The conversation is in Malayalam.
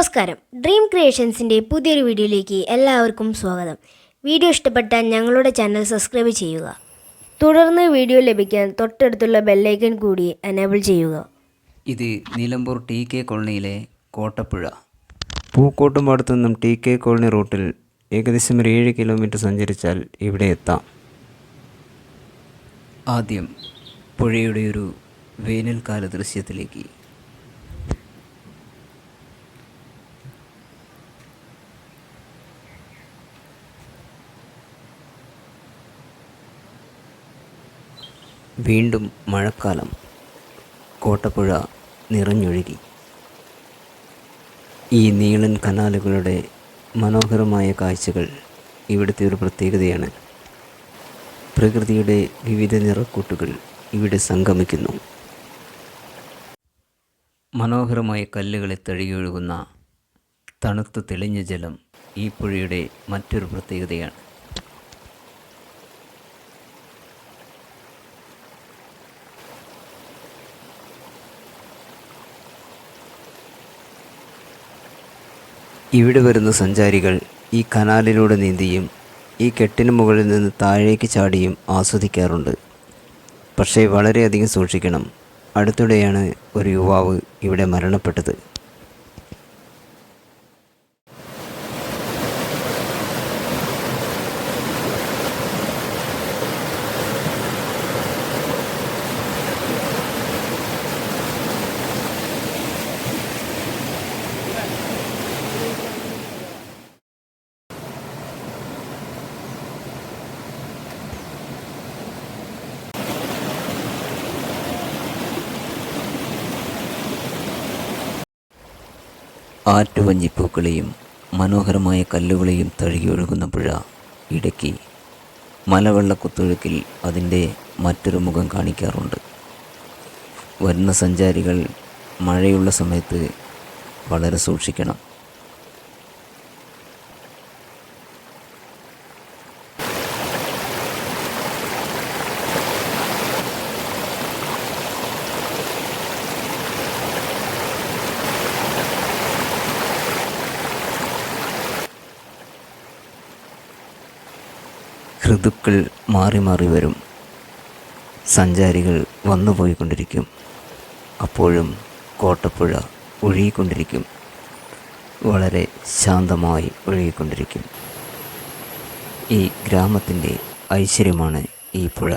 നമസ്കാരം. ഡ്രീം ക്രിയേഷൻസിന്റെ പുതിയൊരു വീഡിയോയിലേക്ക് എല്ലാവർക്കും സ്വാഗതം. വീഡിയോ ഇഷ്ടപ്പെട്ടാൽ ഞങ്ങളുടെ ചാനൽ സബ്സ്ക്രൈബ് ചെയ്യുക. തുടർന്ന് വീഡിയോ ലഭിക്കാൻ തൊട്ടടുത്തുള്ള ബെല്ലൈക്കൺ കൂടി എനേബിൾ ചെയ്യുക. ഇത് നിലമ്പൂർ ടി കെ കോളനിയിലെ കോട്ടപ്പുഴ. പൂക്കോട്ടുംപാടത്തു നിന്നും ടി കെ കോളനി റൂട്ടിൽ ഏകദേശം ഒരു ഏഴ് കിലോമീറ്റർ സഞ്ചരിച്ചാൽ ഇവിടെ എത്താം. ആദ്യം പുഴയുടെ ഒരു വേനൽക്കാല ദൃശ്യത്തിലേക്ക് വീണ്ടും മഴക്കാലം. കോട്ടപ്പുഴ നിറഞ്ഞൊഴുകി. ഈ നീളൻ കനാലുകളുടെ മനോഹരമായ കാഴ്ചകൾ ഇവിടുത്തെ ഒരു പ്രത്യേകതയാണ്. പ്രകൃതിയുടെ വിവിധ നിറക്കൂട്ടുകൾ ഇവിടെ സംഗമിക്കുന്നു. മനോഹരമായ കല്ലുകളെ തഴുകിയൊഴുകുന്ന തണുത്ത് തെളിഞ്ഞ ജലം ഈ പുഴയുടെ മറ്റൊരു പ്രത്യേകതയാണ്. ഇവിടെ വരുന്ന സഞ്ചാരികൾ ഈ കനാലിലൂടെ നീന്തിയും ഈ കെട്ടിന് മുകളിൽ നിന്ന് താഴേക്ക് ചാടിയും ആസ്വദിക്കാറുണ്ട്. പക്ഷേ വളരെയധികം സൂക്ഷിക്കണം. അടുത്തിടെയാണ് ഒരു യുവാവ് ഇവിടെ മരണപ്പെട്ടത്. ആറ്റുവഞ്ചിപ്പൂക്കളെയും മനോഹരമായ കല്ലുകളെയും തഴുകി ഒഴുകുന്ന പുഴ ഇടയ്ക്ക് മലവെള്ളക്കുത്തൊഴുക്കിൽ അതിന്റെ മറ്റൊരു മുഖം കാണിക്കാറുണ്ട്. വരുന്ന സഞ്ചാരികൾ മഴയുള്ള സമയത്ത് വളരെ സൂക്ഷിക്കണം. ഋതുക്കൾ മാറി മാറി വരും. സഞ്ചാരികൾ വന്നു പോയിക്കൊണ്ടിരിക്കും. അപ്പോഴും കോട്ടപ്പുഴ ഒഴുകിക്കൊണ്ടിരിക്കും. വളരെ ശാന്തമായി ഒഴുകിക്കൊണ്ടിരിക്കും. ഈ ഗ്രാമത്തിന്റെ ഐശ്വര്യമാണ് ഈ പുഴ.